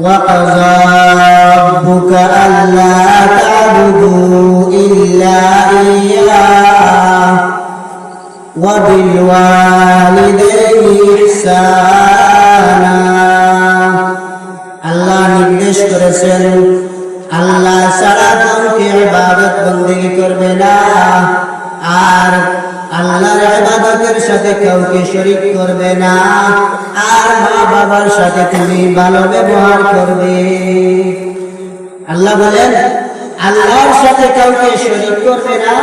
وقضى ربك ألا تعبدوا إلا إياه وبالوالدين إحسانا আল্লাহ নির্দেশ করেছেন আল্লাহ ছাড়া কাউকে ইবাদত বন্দেগি করবে না আর আল্লাহর ইবাদতের সাথে কাউকে শরীক করবে না। আর মা বাবার সাথে তুমি ভালো ব্যবহার করবে। আল্লাহ বলেন, আল্লাহর সাথে কাউকে শরীক করবে না,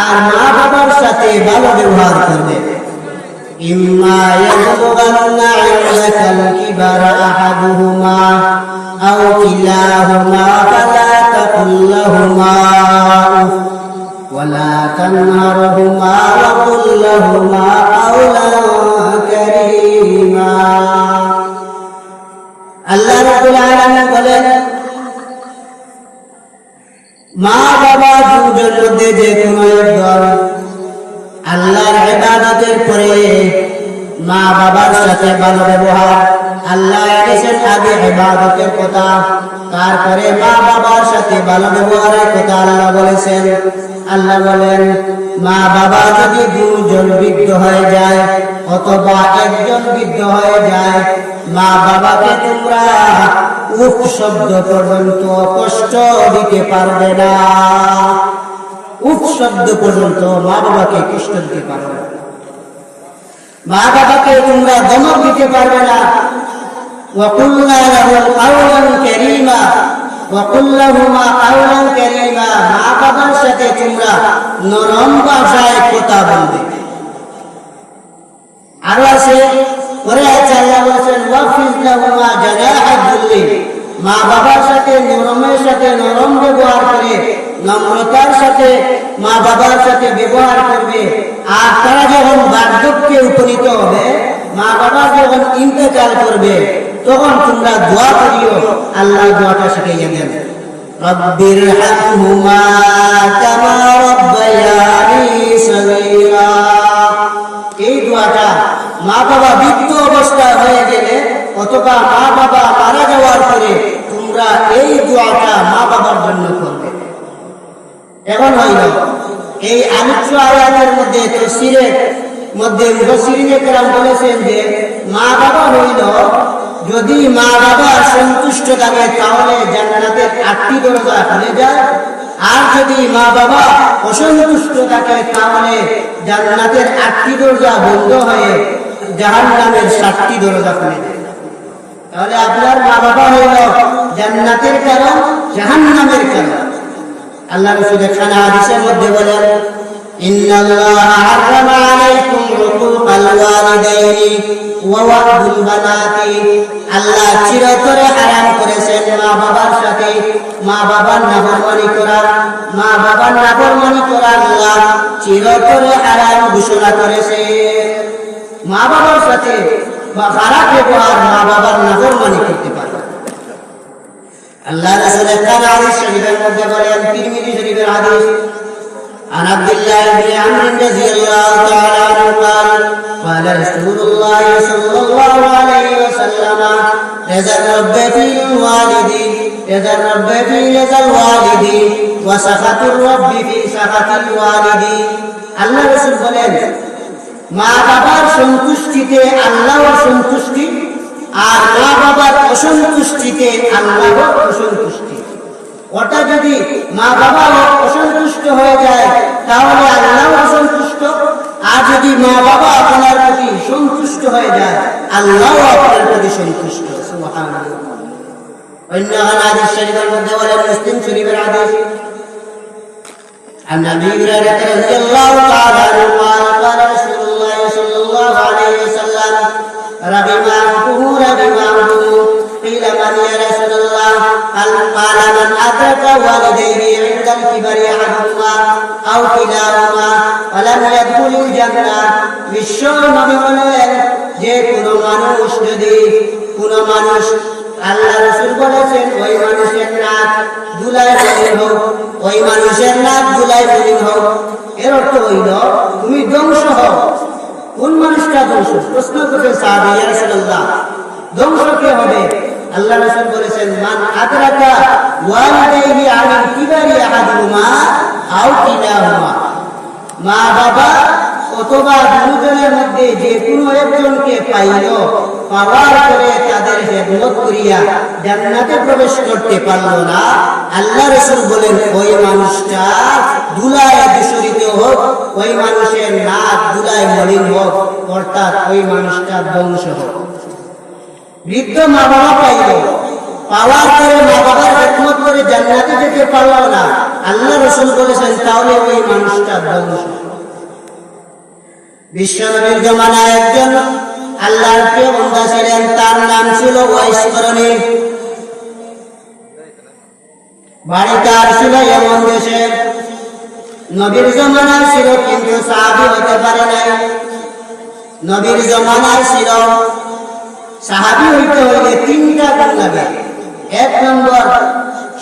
আর মা বাবার সাথে ভালো ব্যবহার করবে। ইম্মা ইয়াবলুগান্না ইনদাকাল কিবারা আহাদুহুমা, আও কিলাহুমা ফালা তাকুল লাহুমা تنهرهما وقل لهما قولا كريما আল্লাহ রাব্বুল আলামিন বলেন মা বাবা দুজনের মধ্যে যে কোনো একদল আল্লাহর ইবাদতের পরে মা বাবার সাথে ভালো ব্যবহার আল্লাহ এনেছেন আগে ইবাদতের কথা তারপরে মা বাবার সাথে ভালো ব্যবহারের কথা আল্লাহ বলেছেন আল্লাহ বলেন মা বাবা যদি দুজন বৃদ্ধ হয়ে যায় অথবা একজন বৃদ্ধ হয়ে যায় মা বাবাকে তোমরা উফ শব্দ পর্যন্ত কষ্ট দিতে পারবে না উফ শব্দ পর্যন্ত মা বাবাকে কষ্ট দিতে পারবে না মা বাবাকে তোমরা দমক দিতে পারবে না وقلنا لهم قولا كريما মা বাবার সাথে তোমরা নরম ভাষায় কথা বলবে। আরও আছে, পরে আছে আল্লাহ বলেছেন ওয়াফিজ লাহুমা জানাহা যুল্লি মা বাবার সাথে নরমের সাথে নরম ব্যবহার করে, নম্রতার সাথে মা বাবার সাথে ব্যবহার করবে। আর তারা যখন বার্ধক্যে উপনীত হবে, মা বাবা যখন ইন্তেকাল করবে তখন তোমরা দোয়া করিও, আল্লাহ দোয়াটা শিখাইয়া দেন। এই দোয়াটা মা বাবা বৃদ্ধ অবস্থায় হয়ে গেলে, অথবা মা বাবা মারা যাওয়ার পরে তোমরা এই দোয়াটা মা বাবার জন্য করবে। এখন হইল, এই আলোচ্য আয়াতের মধ্যে তফসিরের মধ্যে মুফসিরিনে বলেছেন যে মা বাবা হইল যদি মা বাবা সন্তুষ্ট থাকে, তাহলে জান্নাতের আটটি দরজা খুলে যায়। আর যদি মা বাবা অসন্তুষ্ট থাকে, তাহলে জান্নাতের আটটি দরজা বন্ধ হয়ে জাহান নামের সাতটি দরজা খুলে যায়। তাহলে আপনার মা বাবা হইল জান্নাতের কারণ জাহান নামের কারণ আল্লাহ রসুলের খানা হাদিসের মধ্যে বলেন, ইন্নাল্লাহ আররামা الوالدين ووعد البنات আল্লাহ চিরতরে হারাম করেছেন মা বাবার সাথে মা বাবার নাফরমানি করা মা বাবার নাফরমানি করা আল্লাহ চিরতরে হারাম ঘোষণা করেছে মা বাবার সাথে বা খারাপ ব্যবহার মা বাবার নাফরমানি করতে পারে আল্লাহ রাসূল কান হাদিস শরীফের মধ্যে বলেন তিরমিজি শরীফের হাদিস عن عبد الله بن عمرو رضي الله تعالى عنه قال قال رسول الله صلى الله عليه وسلم رضا الرب في الوالد رضا الرب في رضا الوالد وسخط الرب في سخط الوالد আল্লাহ রসুল বলেন মা বাবার সন্তুষ্টিতে আল্লাহর সন্তুষ্টি আর মা বাবার অসন্তুষ্টিতে আল্লাহর অসন্তুষ্টি ওটা যদি মা বাবা অসন্তুষ্ট হয়ে যায় তাহলে আল্লাহ অসন্তুষ্ট আর যদি মা বাবা আপনার প্রতি সন্তুষ্ট হয়ে যায় আল্লাহ আপনার প্রতি সন্তুষ্ট সুবহানাল্লাহ অন্য হাদিস শরীফের মধ্যে বলেন মুসলিম শরীফের আদেশ عن ابي هريره رضي الله تعالى عنه قال قال رسول الله صلى الله عليه وسلم رغم انفه رغم انفه قيل من يا رسول الله قال قال من ادرك والديه عند الكبر احدهما او كلاهما ولم يدخل الجنه বিশ্ব নবী বলেন যে কোনো মানুষ যদি কোনো মানুষ আল্লাহ রসুল বলেছেন ওই মানুষের নাক দুলাই মলিন হোক ওই মানুষের নাক দুলাই মলিন হোক এর অর্থ হইল তুমি ধ্বংস হও কোন মানুষটা ধ্বংস প্রশ্ন করছে সাহাবি ইয়া রাসূলুল্লাহ ধ্বংস কে হবে আল্লাহ রাসূল বলেছেন, মান আদরাকা কিবারি আহাদুহুমা আও মা বাবা অথবা দুজনের মধ্যে যে কোনো একজনকে পাইল, পাওয়ার পরে তাদের হেদমত করিয়া জান্নাতে প্রবেশ করতে পারল না। আল্লাহ রসুল বলেন, ওই মানুষটা দুলায় দূষরিত হোক, ওই মানুষের নাক দুলায় মলিন হোক, অর্থাৎ ওই মানুষটা ধ্বংস হোক। বৃদ্ধ মা বাবা পাইল পাওয়ার পরে মা বাবার হেদমত করে জান্নাতে যেতে পারল না। আল্লাহ রসুল বলেছেন, তাহলে ওই মানুষটা ধ্বংস। বিশ্বনবীর জমানায় একজন আল্লাহর প্রিয় বন্ধা ছিলেন, তার নাম ছিল ওয়াইসকরণী বাড়ি তার ছিল এমন দেশে। নবীর জমানায় ছিল, কিন্তু সাহাবি হতে পারে নাই। নবীর জমানায় ছিল সাহাবি হইতে হইলে তিনটা গুণ লাগে। এক নম্বর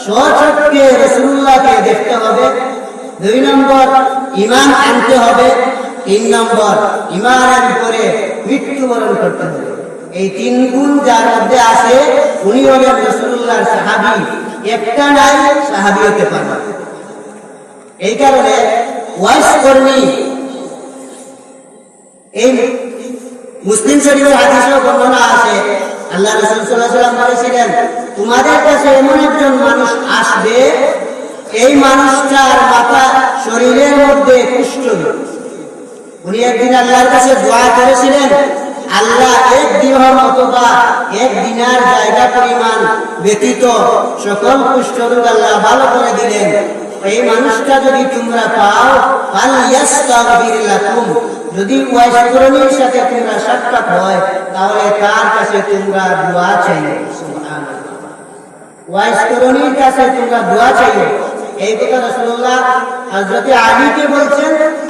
স্বচক্ষে রসুল্লাহকে দেখতে হবে। দুই নম্বর ইমান আনতে হবে। তিন নম্বর ইমানের করে মৃত্যুবরণ করতে হবে। এই তিন গুণ যার মধ্যে আছে, উনি হলেন রসুল্লাহর সাহাবি। একটা নাই, সাহাবি হতে পারবে এই কারণে ওয়াইস কর্মী এই মুসলিম শরীফের হাদিসেও বর্ণনা আছে, আল্লাহ রসুল সাল্লাম বলেছিলেন, তোমাদের কাছে এমন একজন মানুষ আসবে, এই মানুষটার মাথা শরীরের মধ্যে কুষ্ঠ উনি একদিন আল্লাহর কাছে দোয়া করেছিলেন, আল্লাহ এক দিহর অথবা এক দিনার জায়গা পরিমাণ ব্যতীত সকল কুষ্ঠরোগ আল্লাহ ভালো করে দিলেন। এই মানুষটা যদি তোমরা পাও লাকুম। যদি সাথে তোমরা সাক্ষাৎ হয়, তাহলে তার কাছে তোমরা দোয়া চাইবে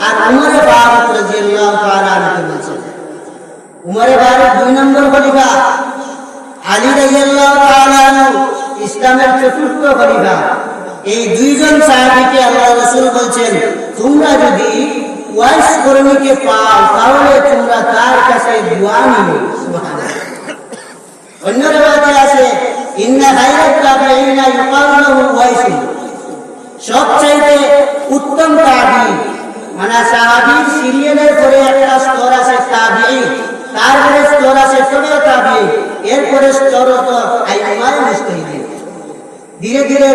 আর উমর ফারুক রাদিয়াল্লাহু দুই নম্বর খলিফা, আলী রাদিয়াল্লাহু তাআলা ইসলামের চতুর্থ খলিফা। এই দুইজন সাহাবীকে আল্লাহ রাসূল বলছেন, তোমরা যদি ওয়াইস কর্মীকে পাও, তাহলে তোমরা তার কাছে দোয়া নিবে অন্য আছে, ইন্না লাহু সবচাইতে উত্তম তাবি মানে সাহাবীর সিরিয়ালের পরে একটা স্তর আছে তাবি, তারপরে স্তর আছে তবে তাবি, এরপরে স্তর তো আইমায় মুস্তাহিদিন ধীরে ধীরে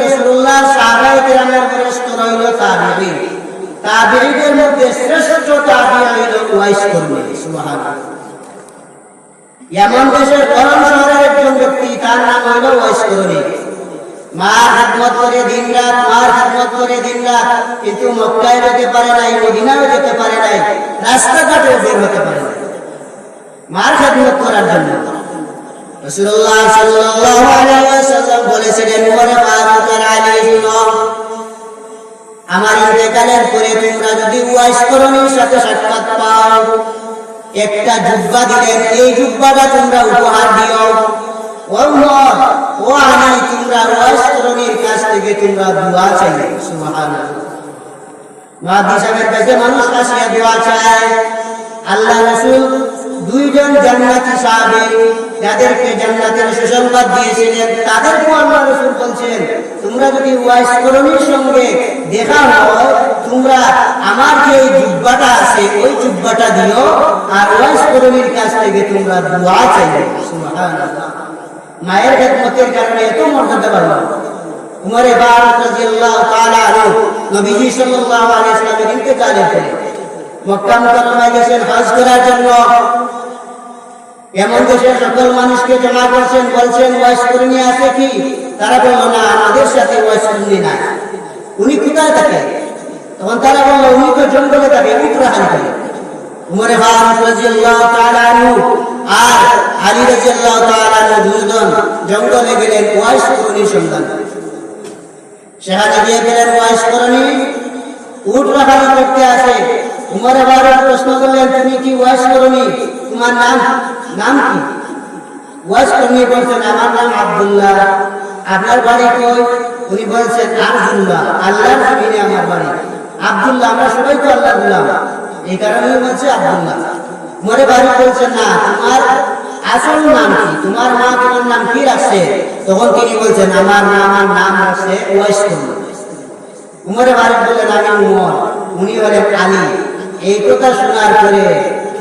পরে স্তর হইল তাবি মধ্যে শ্রেষ্ঠ এমন দেশের করম শহরের একজন ব্যক্তি, তার নাম হইল ওয়াইস কর্মী। মার খেদমত করে দিন রাত, মার খেদমত করে দিন রাত, কিন্তু মক্কায় যেতে পারে নাই মদিনাও যেতে পারে নাই, রাস্তাঘাটেও বের হতে পারে নাই। মার খেদমত করার জন্য। আমার ইন্তেকালের পরে তোমরা সাথে সাক্ষাৎ পাও, একটা জুব্বা দিলেন এই জুব্বাটা তোমরা উপহার দিও। ও মত ও আনাই তোমরা কাছ থেকে তোমরা মানুষ আসিয়া দোয়া চায়, আল্লাহ দুইজন জান্নাতি সাহাবী যাদেরকে জান্নাতের সুসংবাদ দিয়েছিলেন তাদেরকে আল্লাহ রাসূল বলছেন, তোমরা যদি ওয়াসকরণীর সঙ্গে দেখা হয় তোমরা আমার যে জুব্বাটা আছে, ওই জুব্বাটা দিও, আর ওয়াসকরণীর কাছ থেকে তোমরা দোয়া চাইবে। মায়ের খেদমতের কারণে এত মর্যাদা বাড়ল। উমরে ফারুক রাদিয়াল্লাহু তাআলা আনহু নবীজি সাল্লাল্লাহু আলাইহি ওয়াসাল্লামের ইন্তেকালের পরে মক্কা মুকাররমায় গেছেন হজ করার জন্য। এমন দেশের সকল মানুষকে জমা করছেন, বলছেন ওয়াইস কর্মী আছে কি? তারা বলল, না, আমাদের সাথে ওয়াইস কর্মী নাই। উনি কোথায় থাকে? তখন তারা বলল, উনি তো জঙ্গলে থাকে উত্তরাহান করে উমরে ফারুক তাআলা আনহু আর আলী রাদিয়াল্লাহু তাআলা আনহু দুজন জঙ্গলে গেলেন ওয়াইস সন্ধান সেখানে গিয়ে গেলেন ওয়াইস উট রাখানো করতে আসে। উমরে ফারুক প্রশ্ন করলেন, তুমি কি ওয়াইস করণী তোমার নাম? নাম কি? ওয়াইস করণী বলছেন, আমার নাম আব্দুল্লাহ। আপনার বাড়ি কই উনি বলছেন, আব্দুল্লাহ। আল্লাহর জমিনে আমার বাড়ি। আব্দুল্লাহ, আমরা সবাই তো আল্লাহ গুলাম। এই কারণে বলছে, আব্দুল্লাহ। মরে বাড়ি বলছেন, না, তোমার আসল নাম কি? তোমার মা তোমার নাম কি রাখছে? তখন তিনি বলছেন, আমার মা, আমার নাম রাখছে করিম উমরে বাড়ি বললেন, আমি উমর। উনি বলেন, আলী। এই কথা শোনার পরে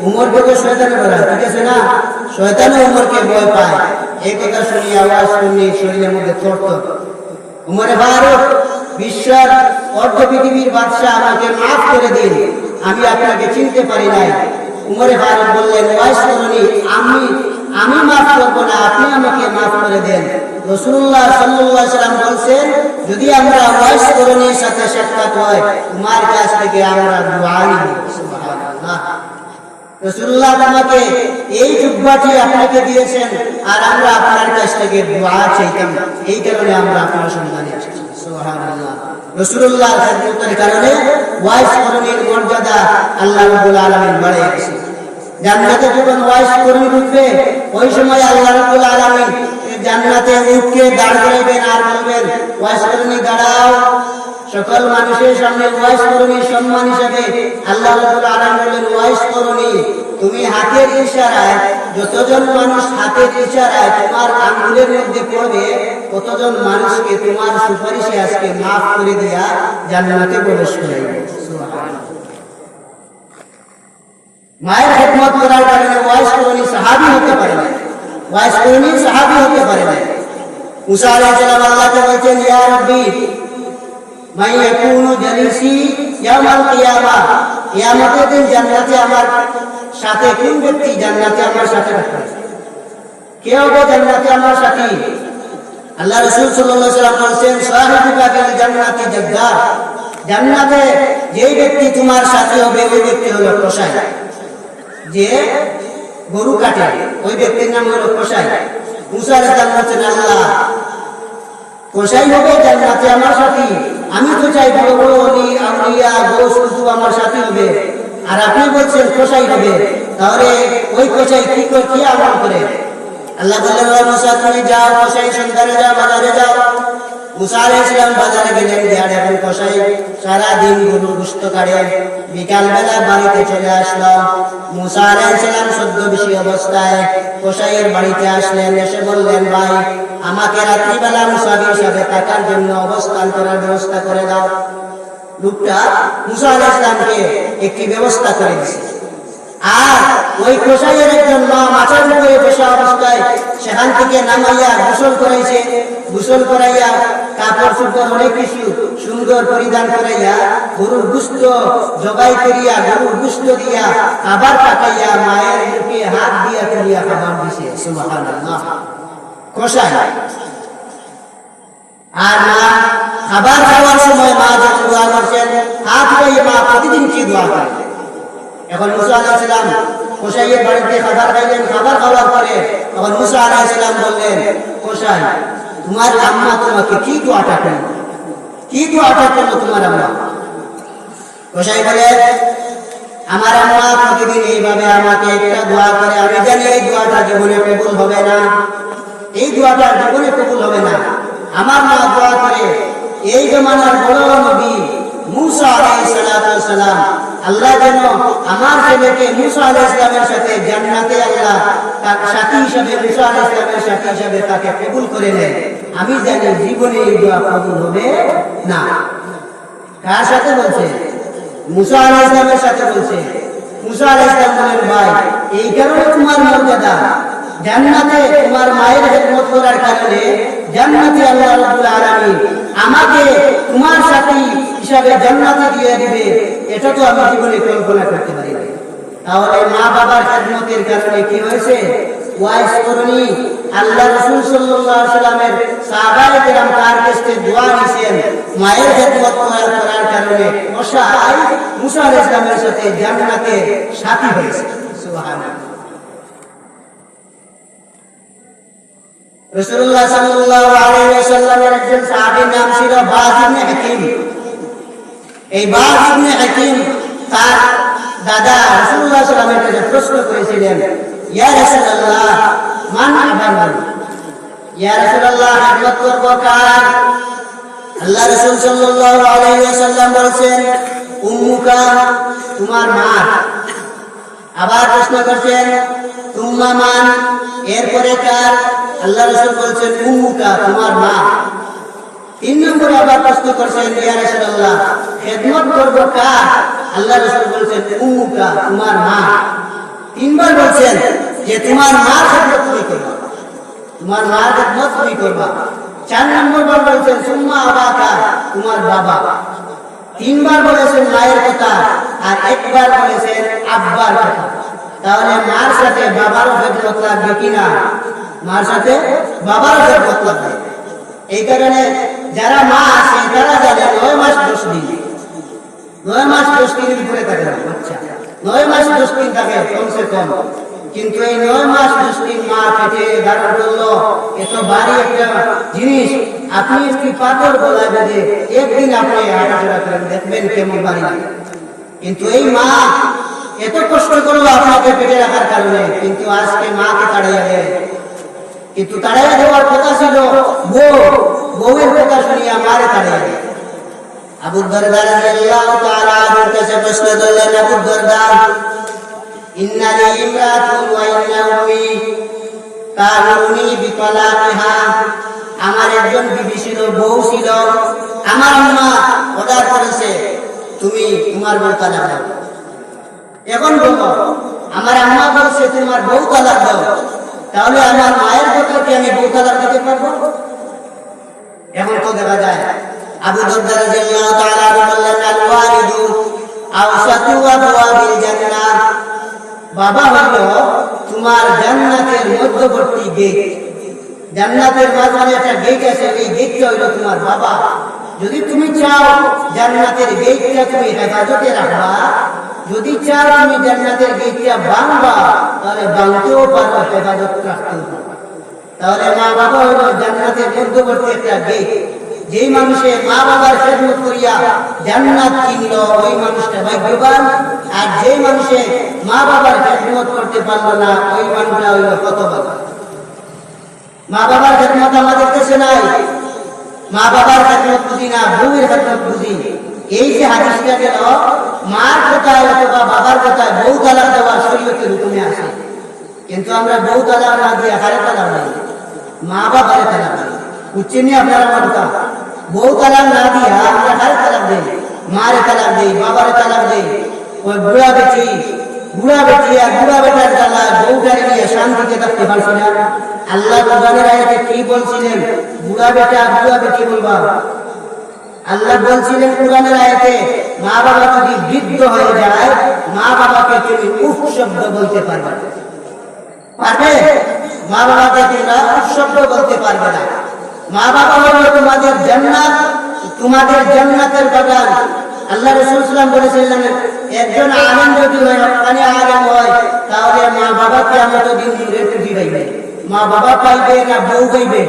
উমরকে তো শয়তানে বলা ঠিক আছে না? শয়তানে উমরকে ভয় পায়। এই কথা শুনি, আওয়াজ শুনি, শরীরের মধ্যে তর্ত উমরে ফারুক, বিশ্বের অর্ধ পৃথিবীর বাদশাহ আমাকে মাফ করে দিন। আমি আপনাকে চিনতে পারি নাই। উমরে ফারুক বললেন, ওয়াইস আমি আমি মাফ করব না, আপনি আমাকে মাফ করে দেন। যদি আমরা এই আপনাকে দিয়েছেন, আর আমরা আপনার কাছ থেকে এই কারণে আমরা মর্যাদা আল্লাহ আলামিন বাড়িয়ে গেছে জান্নাতে যখন ওয়াইস করণী উঠবে ওই সময় আল্লাহ রাব্বুল আলামিন জান্নাতে উঠকে দাঁড় করাইবেন আর বলবেন ওয়াইস করণী দাঁড়াও। সকল মানুষের সামনে ওয়াইস করণী সম্মান হিসাবে আল্লাহ রাব্বুল আলামিন বলেন ওয়াইস করণী তুমি হাতের ইশারায়, যতজন মানুষ হাতের ইশারায় তোমার আঙ্গুলের মধ্যে পড়বে কতজন মানুষকে তোমার সুপারিশে আজকে মাফ করে দিয়া জান্নাতে প্রবেশ করাইবে। সুবহানাল্লাহ। মায়ের খেদমত করার কারণে ওয়াইস করণী সাহাবি হতে পারে না ওয়াইস করণী সাহাবি হতে পারে না মুসা আলাইহিস সালাম আল্লাহকে বলছেন, ইয়া রাব্বি মাই ইয়াকুনু জালিসি ইয়াউমাল কিয়ামা, কিয়ামতের দিন জান্নাতে আমার সাথে কোন ব্যক্তি জান্নাতে আমার সাথে থাকবে? কে হবে জান্নাতে আমার সাথী? আল্লাহ রাসূল সাল্লাল্লাহু আলাইহি সাল্লাম বলেন সাহিবুকা ফিল জান্নাতি জাদ্দার, জান্নাতে যেই ব্যক্তি তোমার সাথী হবে, ওই ব্যক্তি হলো কসাই। যে গরু কাটে, ওই ব্যক্তির নাম হলো কসাই। মুসা আলাইহিস আল্লাহ, কসাই হবে জান্নাতে আমার সাথী। আমি তো চাই বড় অলি আউলিয়া গোস আমার সাথী হবে। আর আপনি বলছেন কসাই হবে, তাহলে ওই কসাই কি করে, কি আমল করে? আল্লাহ বললেন মুসা, তুমি যাও, কসাই সন্ধানে যাও বাজারে যাও। বাড়িতে আসলেন ভাই, আমাকে হিসাবে থাকার জন্য অবস্থান করার ব্যবস্থা করে দাও। লোকটা মুসা আলাইহিস সালামকে একটি ব্যবস্থা করে দিয়েছে। আর ওই কোষাইয়ের একজন মা মাছের উপরে বসা অবস্থায় সেখান থেকে নামাইয়া গোসল করাইছে। গোসল করাইয়া কাপড় অনেক কিছু সুন্দর পরিধান করাইয়া গরুর গুস্ত জবাই করিয়া, গরুর গুস্ত দিয়া খাবার পাকাইয়া মায়ের মুখে হাত দিয়া করিয়া খাবার দিছে। আর মা খাবার খাওয়ার সময় মা যখন দোয়া করছেন, হাত মা প্রতিদিন কি দোয়া করে এখন মুসা আলাইহিসসালাম কোসাইয়ের বাড়িতে খাবার খাইলেন, খাবার খাওয়ার পরে তখন মুসা আলাইহিসসালাম বললেন, কোসাই, তোমার আম্মা তোমাকে কি দোয়াটা করল কি দোয়াটা করল তোমার আম্মা? কোসাই বলে, আমার আম্মা প্রতিদিন এইভাবে আমাকে একটা দোয়া করে, আমি জানি এই দোয়াটা জীবনে কবুল হবে না। এই দোয়াটা জীবনে কবুল হবে না। আমার মা দোয়া করে, এই জমানার বড় নবী মুসা আলাইহিস সালাম আল্লাহ যেন আমার ছেলেকে মুসা আলাইহিস সালামের সাথে জান্নাতে আল্লাহ তার সাথী হিসাবে, মুসা আলাইহিস সালামের সাথী হিসাবে তাকে কবুল করে নেন আমি জানি জীবনে এই দোয়া কবুল হবে না। কার সাথে বলছে? মুসা আলাইহিস সালামের সাথে বলছে। মুসা আলাইহিস সালাম বলেন, ভাই, এই কারণে তোমার মর্যাদা। জান্নাতে তোমার মায়ের খেদমত করার কারণে জান্নাতে আল্লাহ রাব্বুল আলামিন আমাকে তোমার সাথী হিসাবে জান্নাতে দিয়ে দিবে। এটা তো আমি জীবনে কল্পনা করতে পারি তাহলে মা বাবার খেদমতের কারণে কি হয়েছে? ওয়াইস করণী আল্লাহ রাসূল আলাইহি সাল্লামের সাহাবায়ে কেরাম তার কাছে দোয়া নিছেন মায়ের খেদমত করার করার কারণে মশাই মুসা আলাইহিস সালামের সাথে জান্নাতে সাথী হয়েছে। সুবহানাল্লাহ। রাসূলুল্লাহ সাল্লাল্লাহু আলাইহি ওয়াসাল্লামের একজন সাহাবীর নাম ছিল ইবনে হাকিম। এই ইবনে হাকিম তার দাদা রাসূলুল্লাহ সাল্লামের কাছে প্রশ্ন করেছিলেন, ইয়া রাসূলুল্লাহ, মান আবাদ ইয়া রাসূলুল্লাহ হিজরত করব কার? আল্লাহ রাসূল সাল্লাল্লাহু আলাইহি ওয়াসাল্লাম বলেছেন, উম্মুকা, তোমার মা। আবার প্রশ্ন করছেন, তুম্মা মান? এরপরে কার? আল্লাহ রসুল বলছেন, উম্মুকা, তোমার মা। তিন নম্বরে আবার প্রশ্ন করছেন, ইয়া রাসূলুল্লাহ, খেদমত করব কার? আল্লাহ রসুল বলছেন উম্মুকা তোমার মা। তিনবার বলছেন, যে তোমার মার খেদমত তুমি করবা, তোমার মার খেদমত তুমি করবা। চার নম্বর বার বলছেন, সুম্মা আবাকা, তোমার বাবা। তিনবার বলেছেন, মায়ের কথা। আর একবার বলেছেন, আব্বার কথা। তাহলে মার সাথে বাবারও খেদমত লাগবে কিনা মার সাথে বাবারও খেদমত লাগবে। এই কারণে যারা মা আছে তারা জানে নয় মাস দশ দিন নয় মাস দশ দিনের উপরে থাকে বাচ্চা নয় মাস দশ দিন থাকে কমসে কম। কিন্তু এই নয় মাস দশ দিন মা পেটে ধারণ করল এত ভারী একটা জিনিস, আপনি একটি পাথর গলায় বেঁধে একদিন আপনি হাঁটাচলা করেন, দেখবেন কেমন লাগে। কিন্তু এই মা এত কষ্ট করল আপনাকে পেটে রাখার কারণে, কিন্তু আজকে মাকে তাড়াইয়া দেয়। কিন্তু তাড়াইয়া দেওয়ার কথা ছিল। বউ, বউয়ের কথা শুনিয়া মারে তাড়াইয়া দেয় আবু দরদা রাদিয়াল্লাহু তাআলা আনহুর কাছে প্রশ্ন করলেন আবু দরদা ইন্না লি ইমরাতুন ওয়া ইন্না বিতলাকিহা। আমার একজন বিবি ছিল বউ ছিল। আমার আম্মা অর্ডার করেছে, তুমি তোমার বউ তালাক দাও। এখন বলো, আমার আম্মা বলছে, তোমার বউ তালাক দাও। তাহলে আমার মায়ের কথা কি আমি তালাক দিতে পারব? এখন তো দেখা যায়। আবু দরদা রাদিয়াল্লাহু তাআলা বললেন, আল ওয়ালিদু আওসাতু আবওয়াবিল জান্নাহ। বাবা হলো তোমার জান্নাতের মধ্যবর্তী গেট জান্নাতের মাঝখানে একটা গেট আছে, এই গেটটা হলো তোমার বাবা। যদি তুমি চাও জান্নাতের গেটটা তুমি হেফাজতে রাখবা যদি চাও তুমি জান্নাতের গেটটা ভাঙবা, তাহলে ভাঙতেও পারো হেফাজত রাখতেও তাহলে মা বাবা হলো জান্নাতের মধ্যবর্তী একটা গেট। যেই মানুষে মা বাবার খেদমত করিয়া জান্নাত কিনলো, ওই মানুষটা ভাগ্যবান। আর যেই মানুষে মা বাবার খেদমত করতে পারল না, ওই মানুষটা হইল কতবান মা বাবার খেদমত আমাদের কাছে নাই। মা বাবার খেদমত বুঝি না, বউয়ের খেদমত বুঝি। এই যে হাদিসটা গেল মার কথায় অথবা বাবার কথায় বউ তালাক দেওয়ার শরীয়তের হুকুমে আসে কিন্তু আমরা বউ তালাক না দিয়ে হারে তালাক দিই মা বাবারে তালাক উচ্চে নিয়ে আপনারা আমার কথা বউ তালাক না দিয়া আমরা হারে তালাক দেই। মারে তালাক দেই, বাবারে তালাক দেই। ওই বুড়া বেটি বুড়া বেটি আর বুড়া বেটার জ্বালা বউটারে নিয়ে শান্তিতে থাকতে পারছি না। আল্লাহ কোরআনের আয়াতে কি বলছিলেন? বুড়া বেটা, বুড়া বেটি বলবা আল্লাহ বলছিলেন কোরআনের আয়াতে, মা বাবা যদি বৃদ্ধ হয়ে যায়, মা বাবাকে তুমি উফ শব্দ বলতে পারবে। পারবে? মা বাবাকে তোমরা উফ শব্দ বলতে পারবে না। মা বাবা হলো তোমাদের জান্নাত, তোমাদের জান্নাতের বাগান। আল্লাহ রসুল সাল্লাম বলেছিলেন, একজন আলেম যদি হয় মানে আলেম হয়, তাহলে মা বাবাকে আমাদের দিন দূরে টুটি পাইবে। মা বাবা পাইবে না বউ পাইবে?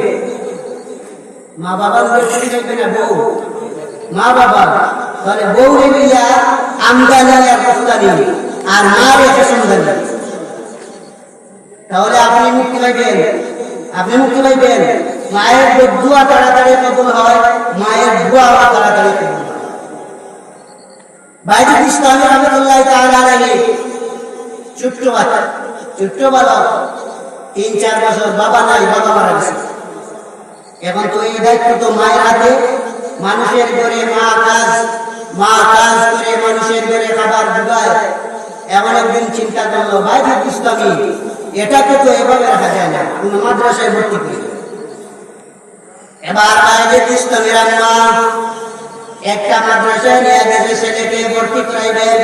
মা বাবা দূরে টুটি না বউ? মা বাবা তাহলে বউ রেবিয়া আমদানি আর রফতানি আর মা রেখে সন্ধানী। তাহলে আপনি মুক্তি পাইবেন, আপনি মুক্তি পাইবেন। মায়ের দোয়া তাড়াতাড়ি কবুল হয়, মায়ের দোয়া তাড়াতাড়ি কবুল বাইরে ইসলামী রহমতুল্লাহ ছোট্ট বাচ্চা ছোট্ট বালক তিন চার বছর বাবা নাই, বাবা মারা গেছে। এখন তো এই দায়িত্ব তো মায়ের হাতে মানুষের ঘরে মা কাজ মা কাজ করে মানুষের ঘরে খাবার জোগায় এমন একদিন চিন্তা করল বাইরে ইসলামী এটাকে তো এভাবে রাখা যায় না, কোন মাদ্রাসায় ভর্তি করে। এবার বাইরে একটা মাদ্রাসায় নিয়ে গেছে ছেলেকে ভর্তি করাইবেন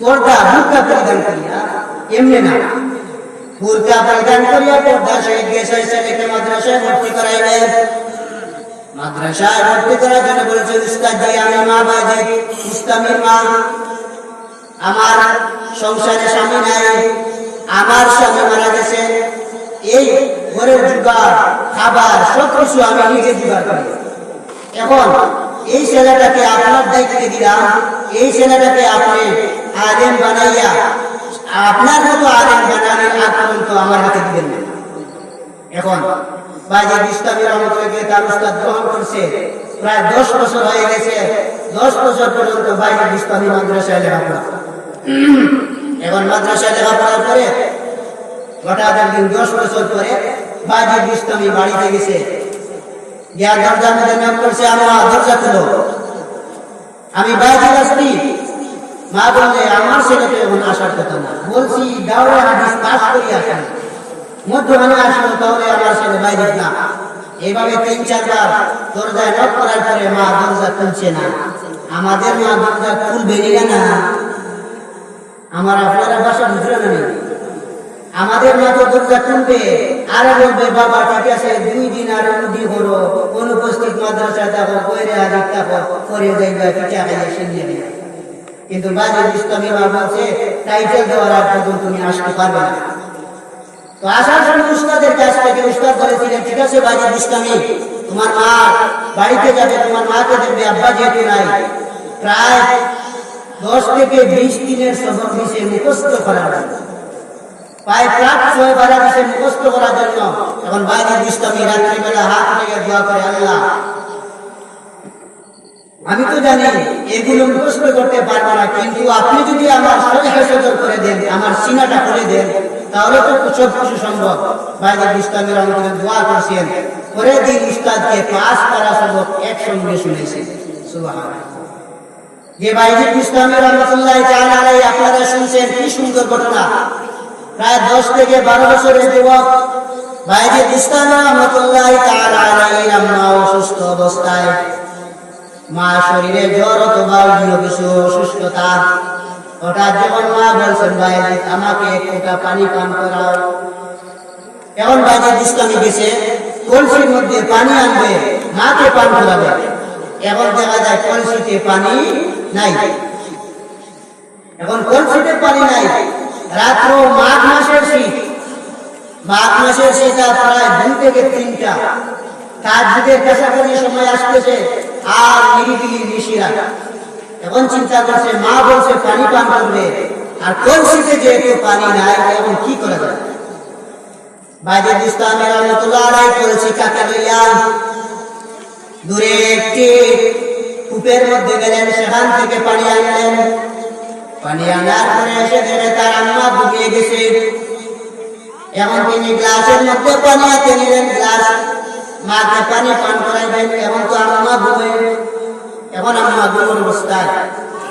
পর্দা বুর্কা পরিধান করিয়া, এমনি না। বুর্কা পরিধান করিয়া পর্দা সহিত গেছে ছেলেকে মাদ্রাসায় ভর্তি করাইবেন মাদ্রাসায় ভর্তি করার জন্য বলছে, উস্তাদ আমি মা বাজে ইসলামীর মা, আমার সংসারে স্বামী নাই, আমার স্বামী মারা গেছে, এই ঘরের জোগাড় খাবার সব কিছু আমি নিজে জোগাড় করি। এখন এই ছেলেটাকে আপনার দায়িত্বে দিলাম, এই ছেলেটাকে আপনি আলেম বানাইয়া, আপনার মতো আলেম বানানোর আগ পর্যন্ত আমার হাতে দিবেন না। এখন ইসলামী রহমতুল্লাহকে তার উস্তাদ গ্রহণ করছে, প্রায় দশ বছর হয়ে গেছে। দশ বছর পর্যন্ত বাইরে ইসলামী মাদ্রাসায় লেখাপড়া। এখন মাদ্রাসায় লেখাপড়া করে হঠাৎ একদিন দশ বছর পরে বাজি বিস্তমি বাড়িতে গেছে। দরজা আমি আসছি। মা বললে আমার ছেলে তো এখন আসার কথা না। বলছি দাওয়া হাদিস করি আসেন মধ্যখানে বাইরে মা দরজা না। আমার আপনারা বাসা না আমাদের দরজা বলবে, বাবা, ঠিক আছে, দুই দিন আর উদি করো অনুপস্থিত মাদ্রাসা থাকো কইরে হাজির থাকো করে যাইবা পিঠা খাইয়া দিবে কিন্তু বাজে ইসলামী মা বলছে টাইটেল দেওয়ার আগ তুমি আসতে পারবে না। তো থেকে বাজে থেকে করার জন্য। এখন বাইরে ইসলামী রাত্রিবেলা হাত লেগে দোয়া করে, আল্লাহ, আমি তো জানি এগুলো মুখস্থ করতে পারব না, কিন্তু আপনি যদি আমার শরীর সচল করে দেন, আমার সিনাটা করে দেন তাহলে তো সব কিছু সম্ভব। বাইরে ইসলামের আমাদের দোয়া করছেন। পরের দিন উস্তাদকে পাঁচ পারা সবক একসঙ্গে শুনেছে সুবহানাল্লাহ। যে রহমতুল্লাহ আপনারা শুনছেন, কি সুন্দর ঘটনা। প্রায় দশ থেকে বারো বছরের যুবক বাইরে ইসলামের রহমতুল্লাহ আম্মা অসুস্থ অবস্থায়। মা শরীরে জ্বর অথবা অন্য কিছু অসুস্থতা হঠাৎ যখন মা বলছেন, ভাই আমাকে এক ফোঁটা পানি পান করাও। এমন বাইরে ইসলামী গেছে, কলসির মধ্যে পানি আনবে, মাকে পান করাবে। এখন দেখা যায় কলসিতে পানি নাই। এখন কলসিতে পানি নাই। রাত্র মাঘ মাসের শীত। মাঘ মাসের শীত প্রায় দুই থেকে তিনটা। তার যুগের কাছাকাছি সময় আসতেছে, আর নিরিবিলি নিশিরা। এখন চিন্তা করছে মা বলছে পানি পান করবে আর কলসিতে যেহেতু পানি নাই এখন কি করা যায় বাইরে ইসলামের রহমতুল্লাহ আলাই করেছি কাকে লইয়া দূরে একটি কূপের মধ্যে গেলেন সেখান থেকে পানি আনলেন পানি আনার পরে এসে দেখে তার আম্মা ডুবিয়ে গেছে এখন তিনি গ্লাসের মধ্যে পানি হাতে নিলেন গ্লাস মাকে পানি পান করাইবেন এখন তো আম্মা ঘুমে এখন আম্মা ঘুমের অবস্থায়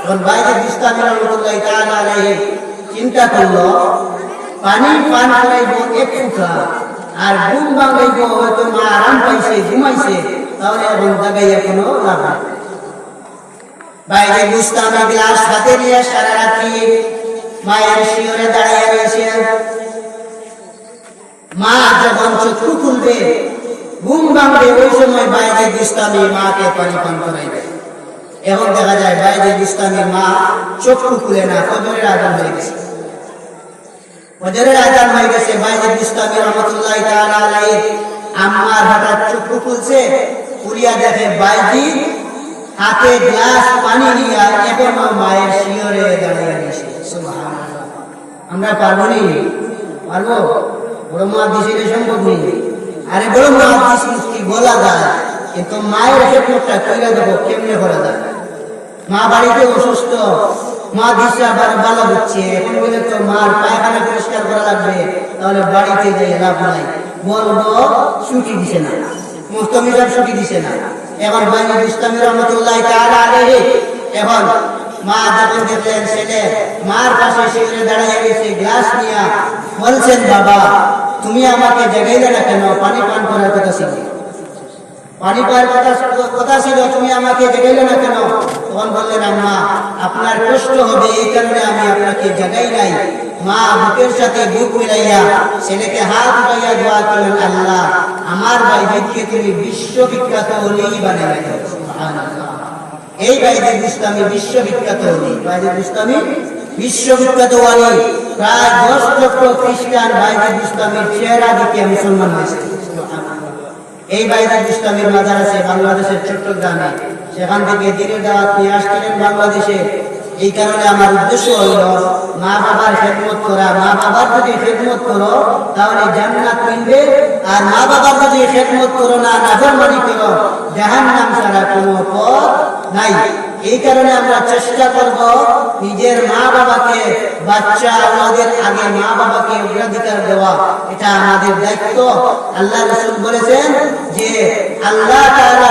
এখন বাইরে ইসলামের রহমতুল্লাহ তাআলা আলাইহি চিন্তা করল, পানি পান করাইব এক ফুটা, আর ঘুম ভাঙাইব হয়তো মা আরাম পাইছে, ঘুমাইছে, তাহলে এখন জাগাইয়া কোনো লাভ বাইরে বুঝতামে গ্লাস হাতে নিয়ে সারা রাত্রি মায়ের শিওরে দাঁড়িয়ে রয়েছে। মা যখন চক্ষু খুলবে, ঘুম ভাঙবে, ওই সময় বাইরে ইসলামী মাকে পানি পান করাইবে। এখন দেখা যায় বাইরে ইসলামী মা চক্ষু খুলে না কবরের আদান হয়ে গেছে। ফজরের আজান হয়ে গেছে বাইরে ইসলামী রহমতুল্লাহ তাআলা আলাইহি। আম্মার হঠাৎ চক্ষু খুলছে, খুলিয়া দেখে বাইজি হাতে গ্লাস পানি নিয়ে এখনও মায়ের শিওরে দাঁড়িয়ে গেছে আমরা পারব নি? পারব? বড় মা সম্ভব নেই। আরে বড় মা দিছিস কি বলা যায়, কিন্তু মায়ের খেদমতটা কইরা দেবো, কেমনে করা যায়? মা বাড়িতে অসুস্থ। মা দিশে বালা দিচ্ছে। এখন বলে তো মার পায়খানা পরিষ্কার করা লাগবে, তাহলে বাড়িতে যাই লাভ নাই। বলব, ছুটি দিছে না। মুস্তমিজার ছুটি দিছে না। এখন বাইরে ইসলামী রহমতুল্লাহ তাআলা আলাইহি। এখন মা যখন দেখলেন ছেলে, মার পাশে শিখরে দাঁড়িয়ে গেছে গ্লাস নিয়ে বলছেন, বাবা, তুমি আমাকে জাগাইলে না কেন? পানি পান করার কথা ছিল। পানি পাওয়ার কথা কথা ছিল, তুমি আমাকে জেগাইলে না কেন? তখন বললেন আম্মা আপনার কষ্ট হবে, এই কারণে আমি আপনাকে জাগাই নাই। মা বুকের সাথে বুক মিলাইয়া ছেলেকে হাত উঠাইয়া দোয়া করলেন, আল্লাহ, আমার বাইকে তুমি বিশ্ববিখ্যাত হলেই বানাই এই বাইরে ইসলামী বিশ্ববিখ্যাত হলি বাইরে ইসলামী বিশ্ববিখ্যাত ওয়ালি প্রায় দশ লক্ষ খ্রিস্টান বাইরে ইসলামের চেহারা দিকে মুসলমান হয়েছে। এই বাইরে ইসলামের মাজার আছে বাংলাদেশের চট্টগ্রামে। সেখান থেকে দিনের দাওয়াত নিয়ে আসছিলেন বাংলাদেশে, এই কারণে আমার উদ্দেশ্য হইল, মা বাবার খেদমত করা। মা বাবার যদি খেদমত করো, তাহলে জান্নাত মিলবে। আর মা বাবার যদি খেদমত করো না নাফরমানি করো, জাহান্নাম ছাড়া কোনো পথ নাই। এই কারণে আমরা চেষ্টা করব নিজের মা বাবাকে, বাচ্চা আমাদের আগে মা বাবাকে অগ্রাধিকার দেওয়া। এটা আমাদের দায়িত্ব। আল্লাহ রসুল বলেছেন যে আল্লাহ তাআলা